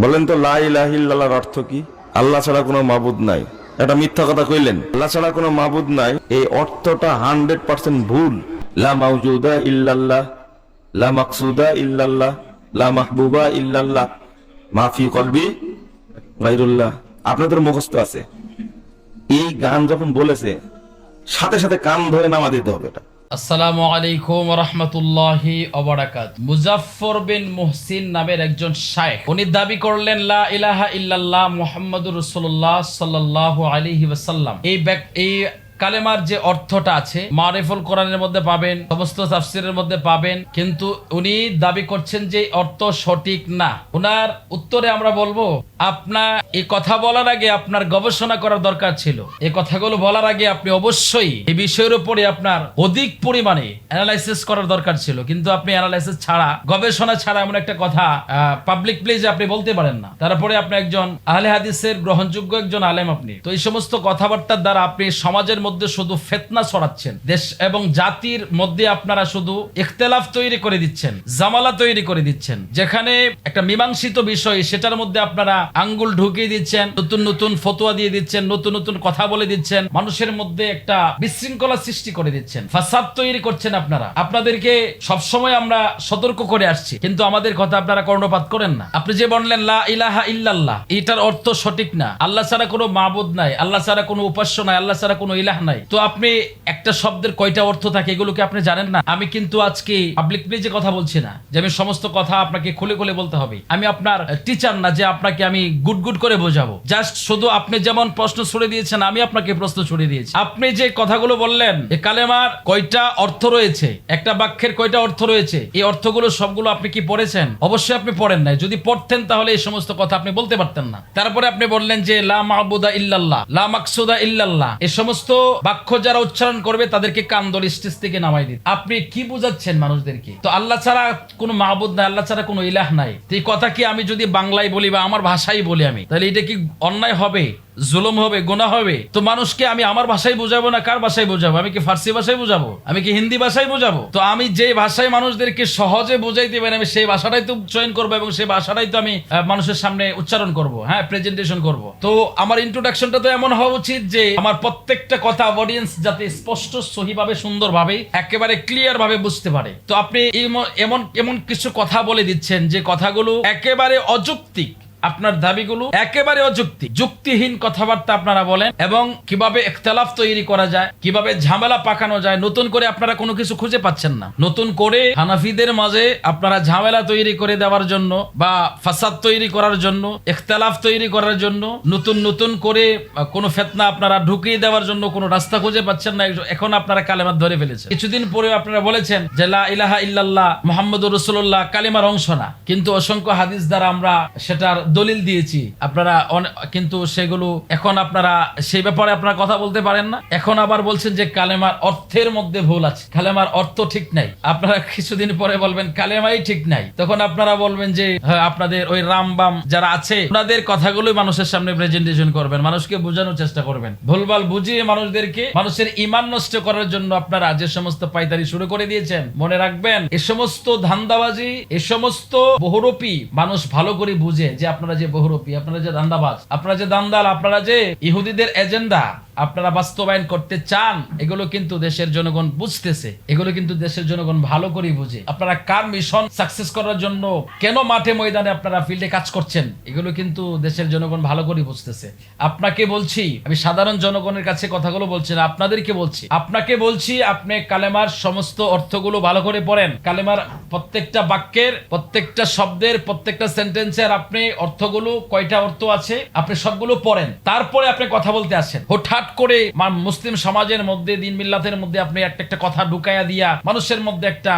বলেন তো, লা ইলাহা অর্থ কি? আল্লাহ ছাড়া কোনো মাবুদ নাই। এটা মিথ্যা কথা কইলেন। আল্লাহ ছাড়া কোনো মাবুদ নাই। এই অর্থটা হান্ড্রেড পার্সেন্ট ভুল। ইল্লাল্লাহ, লা মাকসুদা ইল্লাল্লাহ, লা মাহবুবা ইল্লাল্লাহ। মাফি কলবি গাইরুল্লাহ আপনাদের মুখস্থ আছে। এই গান যখন বলেছে, সাথে সাথে কান ধরে নামা দিতে হবে এটা। আসসালামু আলাইকুম রহমতুল্লাহি অবরাকাত মুজাফর বিন মুহসিন নামের একজন শায়েখ, উনি দাবি করলেন, লা ইলাহা ইল্লাল্লাহ মুহাম্মাদুর রাসূলুল্লাহ সাল্লাল্লাহু আলাইহি ওয়াসাল্লাম। এই এই কালেমার যে অর্থটা আছে, মারিফুল কোরআনের মধ্যে পাবেন সমস্ত তাফসিরের মধ্যে পাবেন, কিন্তু উনি দাবি করছেন যে অর্থ সঠিক না। উনার উত্তরে আমরা বলব আপনার এই কথা বলার আগে আপনার গবেষণা করার দরকার ছিল। এই কথাগুলো বলার আগে আপনি অবশ্যই এই বিষয়ের উপরে আপনার অধিক পরিমাণে অ্যানালাইসিস করার দরকার ছিল। কিন্তু আপনি অ্যানালাইসিস ছাড়া, গবেষণা ছাড়া এমন একটা কথা পাবলিক প্লেজে আপনি বলতে পারেন না। তারপরে আপনি একজন আহলে হাদিসের গ্রহণযোগ্য একজন আলেম আপনি। তো এই সমস্ত কথাবার্তার দ্বারা আপনি সমাজের মধ্যে শুধু ফেতনা ছড়াচ্ছেন। দেশ এবং জাতির মধ্যে আপনারা শুধু ইখতলাফ তৈরি করে দিচ্ছেন, জামালা তৈরি করে দিচ্ছেন। যেখানে একটা মীমাংসিত বিষয়, সেটার মধ্যে আপনারা আঙ্গুল ঢুকিয়ে দিচ্ছেন, নতুন নতুন ফতোয়া দিয়ে দিচ্ছেন, নতুন নতুন কথা বলে দিচ্ছেন, মানুষের মধ্যে একটা বিশৃঙ্খলা সৃষ্টি করে দিচ্ছেন। ফাসাদ তৈরি করছেন আপনারা। আপনাদেরকে সবসময় আমরা সতর্ক করে আসছি। কিন্তু আমাদের কথা আপনারা কর্ণপাত করেন না। আপনি যে বললেন, লা ইলাহা ইল্লাল্লাহ এটার অর্থ সঠিক না। আল্লাহ ছাড়া কোনো মাবুদ নাই, আল্লাহ ছাড়া কোনো উপাস্য নাই, আল্লাহ ছাড়া কোনো ইলাহ নাই। তো আপনি একটা শব্দের কয়টা অর্থ থাকে এগুলোকে আপনি জানেন না? আমি কিন্তু আজকে পাবলিক প্লেজে কথা বলছি না। যে আমি সমস্ত কথা আপনাকে খুলে খুলে বলতে হবে। আমি আপনার টিচার না, যে আপনাকে আমি গুড গুড করে বোঝাবো। জাস্ট শুধু আপনি যেমন প্রশ্ন ছুড়ে দিয়েছেন, আমি আপনাকে প্রশ্ন ছুড়ে দিয়েছি। আপনি যে কথাগুলো বললেন এই কালেমার কয়টা অর্থ রয়েছে? একটা বাক্যের কয়টা অর্থ রয়েছে? এই অর্থগুলো সবগুলো আপনি কি পড়েছেন? অবশ্যই আপনি পড়েন নাই। যদি পড়তেন তাহলে এই সমস্ত কথা আপনি বলতে পারতেন না। তারপরে আপনি বললেন যে, লা মাহবুদা ইল্লাল্লাহ, লা মাকসুদা ইল্লাল্লাহ। এই সমস্ত বাক্য যারা উচ্চারণ করবে, তাদেরকে কান্দল, স্টেজ থেকে নামাই দিন। আপনি কি বুঝাচ্ছেন মানুষদেরকে? তো আল্লাহ ছাড়া কোনো মাহবুদ নাই, আল্লাহ ছাড়া কোনো ইলাহ নাই। এই কথা কি আমি যদি বাংলায় বলি বা আমার ভাষায় বলি আমি, তাহলে এটা কি অন্যায় হবে? জুলুম হবে গোনা হবে, তো মানুষকে আমি আমার ভাষায় বোঝাবো না কার ভাষায় বোঝাবো? আমি কি ফার্সি ভাষায় বোঝাবো? আমি কি হিন্দি ভাষায় বোঝাবো? তো আমি যে ভাষায় মানুষদেরকে সহজে বোঝাইতে পারি, আমি সেই ভাষাটাই তো চয়ন করব এবং সেই ভাষাটাই তো আমি মানুষের সামনে উচ্চারণ করব হ্যাঁ প্রেজেন্টেশন করব। তো আমার ইন্ট্রোডাকশনটা তো এমন হওয়া উচিত যে আমার প্রত্যেকটা কথা অডিয়েন্স যাতে স্পষ্ট, সহিভাবে, সুন্দরভাবে, একেবারে ক্লিয়ার ভাবে বুঝতে পারে। তো আপনি এমন- এমন এমন কিছু কথা বলে দিচ্ছেন যে কথাগুলো একেবারে অযৌক্তিক। আপনার দাবিগুলো একেবারে অযুক্তি। যুক্তিহীন কথাবার্তা আপনারা বলেন এবং কীভাবে একতলাফ তৈরি করা যায়, কীভাবে ঝামেলা পাকানো যায়, নতুন করে আপনারা কোনো কিছু খুঁজে পাচ্ছেন না। নতুন করে হানাফিদের মাঝে আপনারা ঝামেলা তৈরি করে দেওয়ার জন্য বা ফাসাদ তৈরি করার জন্য একতলাফ তৈরি করার জন্য, নতুন নতুন করে কোনো ফেতনা আপনারা ঢুকিয়ে দেওয়ার জন্য কোনো রাস্তা খুঁজে পাচ্ছেন না এখন আপনারা কালেমার ধরে ফেলেছেন। কিছুদিন পরে আপনারা বলেছেন যে, লা ইলাহা ইল্লাল্লাহ মোহাম্মদুর রসুল্লাহ কালিমার অংশ না। কিন্তু অসংখ্য হাদিস দ্বারা আমরা সেটার দলিল দিয়েছি। আপনারা কিন্তু সেগুলো এখন আপনারা সেই ব্যাপারে আপনারা কথা বলতে পারেন না। এখন আবার বলছেন যে কালেমার অর্থের মধ্যে ভুল আছে। কালেমার অর্থ ঠিক নাই। আপনারা কিছুদিন পরে বলবেন কালেমাই ঠিক নাই। তখন আপনারা বলবেন যে হ্যাঁ, আপনাদের ওই রামবাম যারা আছে ওনাদের কথাগুলোই মানুষের সামনে প্রেজেন্টেশন করবেন। মানুষকে বোঝানোর চেষ্টা করবেন। ভুলভাল বুঝিয়ে মানুষদেরকে মানুষের ইমান নষ্ট করার জন্য আপনারা যে সমস্ত পাইতারি শুরু করে দিয়েছেন মনে রাখবেন এ সমস্ত ধান্দাবাজি এ সমস্ত বহুরূপী মানুষ ভালো করে বুঝে যে আপনারা যে বহুরূপী আপনারা যে দান্দাবাজ আপনারা যে দান্দাল আপনারা যে ইহুদিদের এজেন্ডা আপনারা বাস্তবায়ন করতে চান, এগুলো কিন্তু দেশের জনগণ বুঝতেছে, এগুলো কিন্তু দেশের জনগণ ভালো করে বুঝে। আপনারা কার মিশন সাকসেস করার জন্য কেন মাঠে ময়দানে আপনারা ফিল্ডে কাজ করছেন, এগুলো কিন্তু দেশের জনগণ ভালো করে বুঝতেছে। আপনাকে বলছি, আমি সাধারণ জনগণের কাছে কথাগুলো বলছি না, আপনাদেরকে বলছি। আপনাকে বলছি, আপনি কালেমার সমস্ত অর্থগুলো ভালো করে পড়েন। কালেমার প্রত্যেকটা বাক্যের, প্রত্যেকটা শব্দের, প্রত্যেকটা সেন্টেন্সের আপনি অর্থগুলো কয়টা অর্থ আছে, আপনি সবগুলো পড়েন। তারপরে আপনি কথা বলতে আসেন। হঠাৎ করে মুসলিম সমাজের মধ্যে, দিন মিল্লাতের মধ্যে আপনি একটা একটা কথা ঢুকাইয়া দিয়া, মানুষের মধ্যে একটা